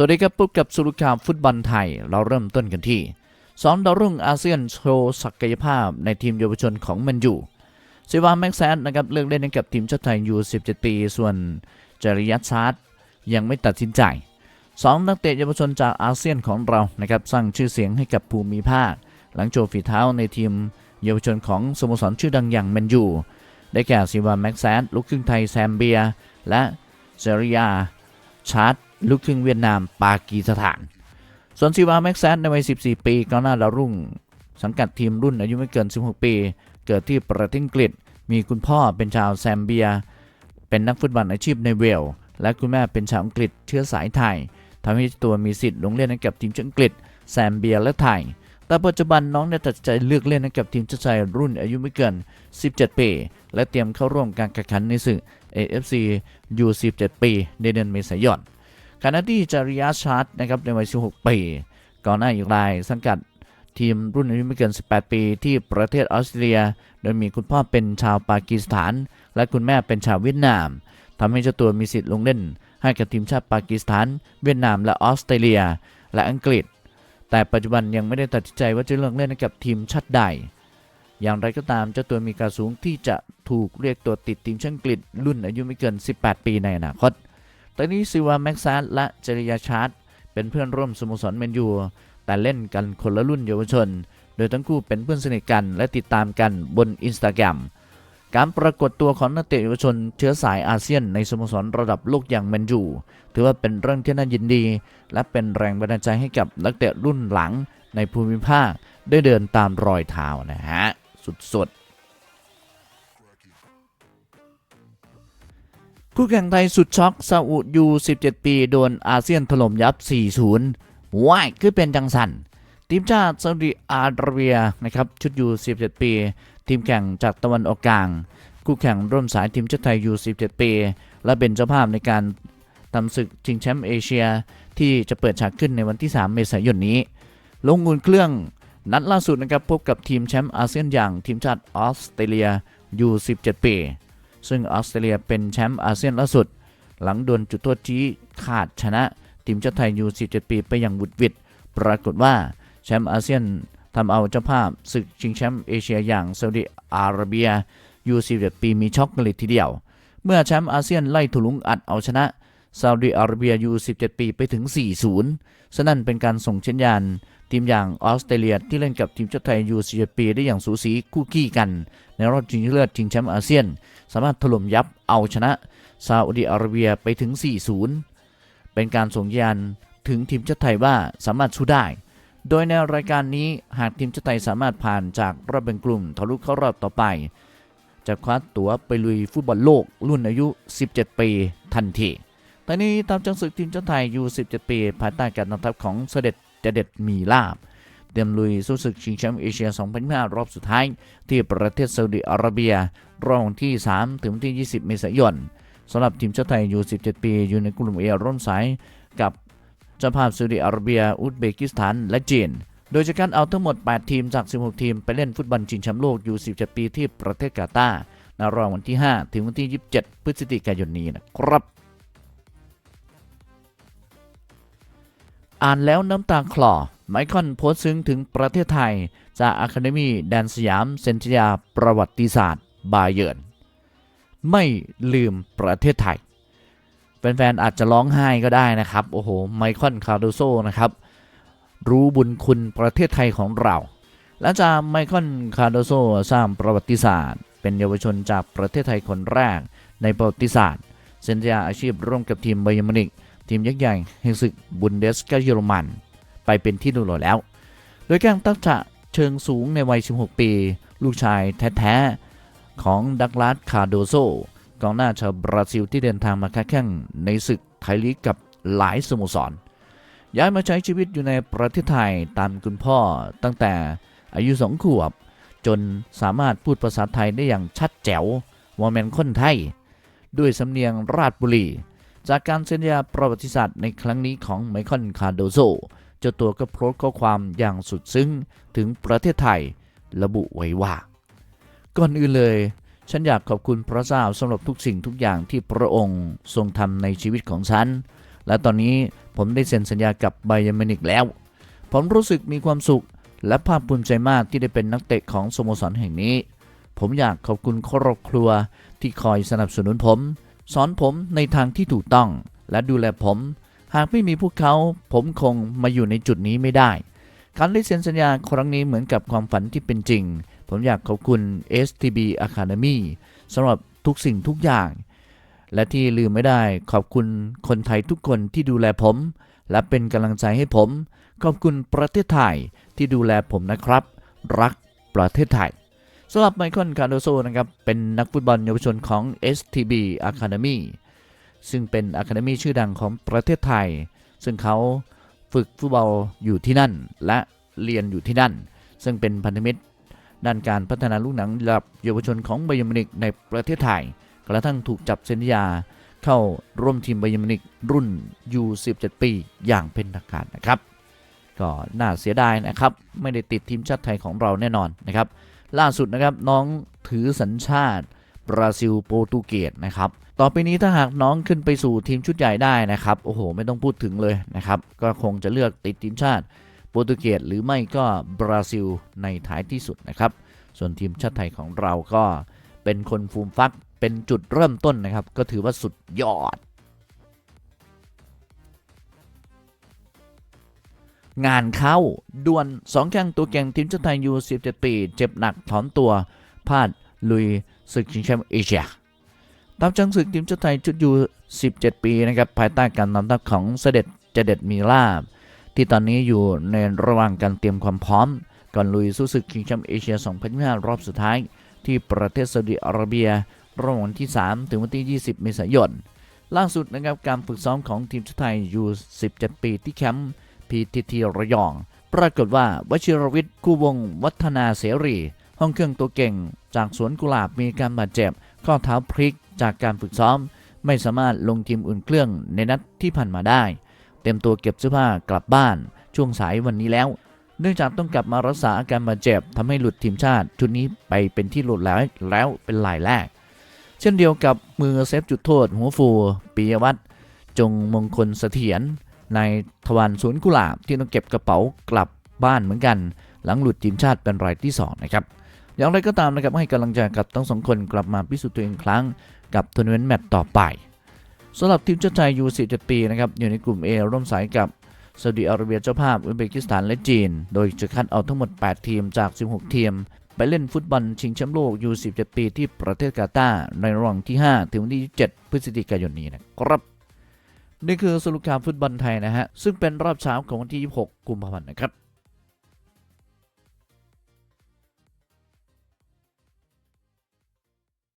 สวัสดีครับพบกับสุรุข่าวฟุตบอลไทย เราเริ่มต้นกันที่สองดาวรุ่งอาเซียนโชว์ศักยภาพในทีมเยาวชนของมันยูซิวาแม็กแซนนะครับเลือกเล่นให้กับทีมชาติไทยยู17ปีส่วนจริยัตชาร์ดยังไม่ตัดสินใจสองนักเตะเยาวชนจากอาเซียนของเรานะครับสร้างชื่อเสียงให้กับภูมิภาค หลังโชว์ฝีเท้าในทีมเยาวชนของสโมสรชื่อดังอย่างแมนยูได้แก่ซิวาแม็กแซนลูกครึ่งไทยแซมเบีย และเซริยาชาร์ด ลูกครึ่งเวียดนามปากีสถาน ส่วนซิวาแม็กแซนในวัย 14 ปีกองหน้าดาวรุ่ง สังกัดทีมรุ่นอายุไม่เกิน 16 ปี เกิดที่ประเทศอังกฤษ มีคุณพ่อเป็นชาวแซมเบีย เป็นนักฟุตบอลอาชีพในเวล และคุณแม่เป็นชาวอังกฤษเชื้อสายไทยทำให้ตัวมีสิทธิ์ลงเล่นให้กับทีมชาติอังกฤษแซมเบียและไทย แต่ปัจจุบันน้องได้ตัดใจเลือกเล่นให้กับทีมชาติไทยรุ่นอายุไม่เกิน 17 ปี และเตรียมเข้าร่วมการแข่งขันในศึก AFC U17 ปีในเดือนเมษายน ขณะที่จาริยาชาร์ดนะครับในวัย 16 ปี ก่อนหน้าอีกรายสังกัดทีมรุ่นอายุไม่เกิน 18 ปีที่ประเทศออสเตรเลีย โดยมีคุณพ่อเป็นชาวปากีสถาน และคุณแม่เป็นชาวเวียดนามทำให้เจ้าตัวมีสิทธิ์ลงเล่น ให้กับทีมชาติปากีสถาน เวียดนามและออสเตรเลีย และอังกฤษ แต่ปัจจุบันยังไม่ได้ตัดสินใจว่าจะเลือกเล่นกับทีมชาติใด อย่างไรก็ตามเจ้าตัวมีการสูงที่จะถูกเรียกตัวติดทีมชาติอังกฤษรุ่นอายุไม่เกิน 18 ปีในอนาคต ตอนนี้ซิวาแม็กซัสและเจริยาชาร์ดเป็นเพื่อนร่วมสโมสรแมนยู แต่เล่นกันคนละรุ่นเยาวชน โดยทั้งคู่เป็นเพื่อนสนิทกันและติดตามกันบนอินสตาแกรมการปรากฏตัวของนักเตะเยาวชนเชื้อสายอาเซียนในสโมสรระดับโลกอย่างแมนยูถือว่าเป็นเรื่องที่น่ายินดี และเป็นแรงบันดาลใจให้กับนักเตะรุ่นหลังในภูมิภาคได้เดินตามรอยเท้านะฮะ สุดๆ คู่แข่งไทยสุดช็อกซาอุยู 17 ปีโดนอาเซียนถล่มยับ 4-0ว้ายคือเป็นจังสันทีมชาติซาอุดิอาระเบียนะครับชุดยู 17 ปี ทีมแข่งจากตะวันออกกลาง คู่แข่งร่วมสายทีมชาติไทยยู 17 ปี และเป็นเจ้าภาพในการทำศึกชิงแชมป์เอเชีย ที่จะเปิดฉากขึ้นในวันที่ 3 เมษายนนี้ ลงอุ่นเครื่องนัดล่าสุดนะครับพบกับทีมแชมป์อาเซียนอย่างทีมชาติออสเตรเลียยู 17 ปี ซึ่งออสเตรเลียเป็นแชมป์อาเซียนล่าสุด หลังดวลจุดโทษชี้ขาดชนะทีมชาติไทยยู17 ปีไปอย่างบุดวิดปรากฏว่าแชมป์อาเซียนทำเอาเจ้าภาพศึกชิงแชมป์เอเชียอย่างซาอุดิอาระเบียยู17 ปีมีช็อกกันเลยทีเดียว เมื่อแชมป์อาเซียนไล่ถลุงอัดเอาชนะ ซาอุดิอาระเบียยู17 ปีไปถึง 4-0ฉะนั้นเป็นการส่งเช่นยานทีมอย่างออสเตรเลียที่เล่นกับทีมชาติไทยยู17ปีได้อย่างสูสีคู่ขี้กัน ในรอบชิงเลิศชิงแชมป์อาเซียน สามารถถล่มยับเอาชนะซาอุดิอาระเบียไปถึง 4-0 เป็นการส่งยานถึงทีมชาติไทยว่าสามารถสู้ได้ โดยในรายการนี้หากทีมชาติไทยสามารถผ่านจากรอบแบ่งกลุ่มทะลุเข้ารอบต่อไป จะคว้าตั๋วไปลุยฟุตบอลโลกรุ่นอายุ 17 ปีทันที ตอนนี้ตามจังศึกทีมชาติไทยยู17 ปีภายใต้การนำทัพของเสด็จเจเด็ดมีลาบเตรียมลุยสู้ศึกชิงแชมป์เอเชีย 2025 รอบสุดท้าย ที่ประเทศซาอุดิอาระเบียรอบที่ 3 ถึงวันที่ 20 เมษายนสำหรับทีมชาติไทยยู17 ปี อยู่ในกลุ่มเอร่วมสายกับเจ้าภาพซาอุดิอาระเบีย อุซเบกิสถาน และจีน โดยจะการเอาทั้งหมด 8 ทีมจาก 16 ทีม ไปเล่นฟุตบอลชิงแชมป์โลกยู17 ปีที่ประเทศกาตาร์ในรอบวันที่ 5 ถึงวันที่ 27 พฤศจิกายนนี้นะครับ อ่านแล้วน้ำตาคลอไมคอนโพสต์ซึ้งถึงประเทศไทย จากอะคาเดมีแดนสยาม เซนทยา ประวัติศาสตร์ บาเยิร์นไม่ลืมประเทศไทย แฟนๆ อาจจะร้องไห้ก็ได้นะครับ โอ้โห ไมคอนคาร์โดโซนะครับ รู้บุญคุณประเทศไทยของเรา หลังจากไมคอนคาร์โดโซสร้างประวัติศาสตร์ เป็นเยาวชนจากประเทศไทยคนแรกในประวัติศาสตร์ เซนทยาอาชีพร่วมกับทีมไบยอร์มินิก ทีมยักษ์ใหญ่แห่งศึกบุนเดสกาเยอรมัน ไปเป็นที่ดูหลแล้ว โดยการตั้งฉะเชิงสูงในวัย 16 ปี ลูกชายแท้ๆ ของดักลาสคาโดโซกองหน้าชาวบราซิลที่เดินทางมาค้าแข่งในศึกไทยลีกกับหลายสโมสร ย้ายมาใช้ชีวิตอยู่ในประเทศไทยตามคุณพ่อตั้งแต่อายุสองขวบ จนสามารถพูดภาษาไทยได้อย่างชัดแจ๋วว่าแมนคนไทย ด้วยสำเนียงราชบุรี จากการเซ็นสัญาประวัติศาสตร์ในครั้งนี้ของไมคอนคารโดโซเจ้าตัวก็โพสต์ข้อความอย่างสุดซึ้งถึงประเทศไทย ระบุไว้ว่า ก่อนอื่นเลย ฉันอยากขอบคุณพระเจ้าสำหรับทุกสิ่งทุกอย่างที่พระองค์ทรงทำในชีวิตของฉัน และตอนนี้ผมได้เซ็นสัญญากับไบย r n มินิกแล้ว ผมรู้สึกมีความสุข และภาคภูมิใจมากที่ได้เป็นนักเตะของสโมสรแห่งนี้ ผมอยากขอบคุณครอบครัวที่คอยสนับสนุนผม สอนผมในทางที่ถูกต้อง และดูแลผม หากไม่มีพวกเขา ผมคงมาอยู่ในจุดนี้ไม่ได้ การได้เซ็นสัญญาครั้งนี้เหมือนกับความฝันที่เป็นจริง ผมอยากขอบคุณ STB Academy สำหรับทุกสิ่งทุกอย่าง และที่ลืมไม่ได้ขอบคุณคนไทยทุกคนที่ดูแลผม และเป็นกำลังใจให้ผม ขอบคุณประเทศไทยที่ดูแลผมนะครับ รักประเทศไทย สำหรับไมเคิลคาร์โดโซนะครับเป็นนักฟุตบอลเยาวชนของ STB Academy ซึ่งเป็นอะคาเดมีชื่อดังของประเทศไทย ซึ่งเขาฝึกฟุตบอลอยู่ที่นั่น และเรียนอยู่ที่นั่น ซึ่งเป็นพันธมิตรด้านการพัฒนาลูกหนังระดับเยาวชนของไบยมินิกในประเทศไทย กระทั่งถูกจับเซนสัญญาเข้าร่วมทีมไบยมินิกรุ่น U17 ปีอย่างเป็นทางการนะครับ ก็น่าเสียดายนะครับ ไม่ได้ติดทีมชาติไทยของเราแน่นอนนะครับ ล่าสุดนะครับน้องถือสัญชาติบราซิลโปรตุเกสนะครับต่อไปนี้ถ้าหากน้องขึ้นไปสู่ทีมชุดใหญ่ได้นะครับโอ้โห ไม่ต้องพูดถึงเลยนะครับก็คงจะเลือกติดทีมชาติโปรตุเกสหรือไม่ก็บราซิลในท้ายที่สุดนะครับส่วนทีมชาติไทยของเราก็เป็นคนฟูมฟักเป็นจุดเริ่มต้นนะครับ ก็ถือว่าสุดยอด งานเข้าด่วนสองแข้งตัวเก่งทีมชาติไทยยู17 ปี เจ็บหนักถอนตัวพลาดลุยศึกชิงแชมป์เอเชียตามจังศึกทีมชาติไทยชุดยู17 ปีนะครับภายใต้การนำทัพของเสด็จเจเด็ดมีลาบ ที่ตอนนี้อยู่ในระหว่างการเตรียมความพร้อม ก่อนลุยสู้ศึกชิงแชมป์เอเชีย 2025 รอบสุดท้าย ที่ประเทศซาอุดิอาระเบียระหว่างวันที่ 3 ถึงวันที่ 20 เมษายน ล่าสุดนะครับการฝึกซ้อมของทีมชาติไทยยู17 ปีที่แคมป์ PTT ระยอง ปรากฏว่าวชิรวิทย์คู่วงวัฒนาเสรี ห้องเครื่องตัวเก่ง จากสวนกุหลาบมีการบาดเจ็บ ข้อเท้าพลิกจากการฝึกซ้อม ไม่สามารถลงทีมอุ่นเครื่องในนัดที่ผ่านมาได้ เต็มตัวเก็บเสื้อผ้ากลับบ้าน ช่วงสายวันนี้แล้ว เนื่องจากต้องกลับมารักษาอาการบาดเจ็บทำให้หลุดทีมชาติ ชุดนี้ไปเป็นที่หลุดแล้วแล้วเป็นรายแรก เช่นเดียวกับมือเซฟจุดโทษหัวฟูปิยวัฒน์จงมงคลเสถียร ในทวารสวนกุหลาบที่ต้องเก็บกระเป๋ากลับบ้านเหมือนกัน หลังหลุดทีมชาติเป็นรายที่สองนะครับอย่างไรก็ตามนะครับให้กำลังใจกับทั้งสองคนกลับมาพิสูจน์ตัวเองครั้งกับทัวร์นาเมนต์แมตช์ต่อไปสำหรับทีมชาติไทยยู17ปีนะครับอยู่ในกลุ่ม A ร่วมสายกับซาอุดิอาระเบียเจ้าภาพอุซเบกิสถานและจีน โดยจะคัดเอาทั้งหมด 8 ทีมจาก 16 ทีม ไปเล่นฟุตบอลชิงแชมป์โลกยู17ปีที่ประเทศกาตาร์ในระหว่างที่ 5 ถึงวันที่7พฤศจิกายนนี้นะครับ นี่คือสรุปข่าวฟุตบอลไทยนะฮะ ซึ่งเป็นรอบเช้าของวันที่ 26 กุมภาพันธ์นะครับ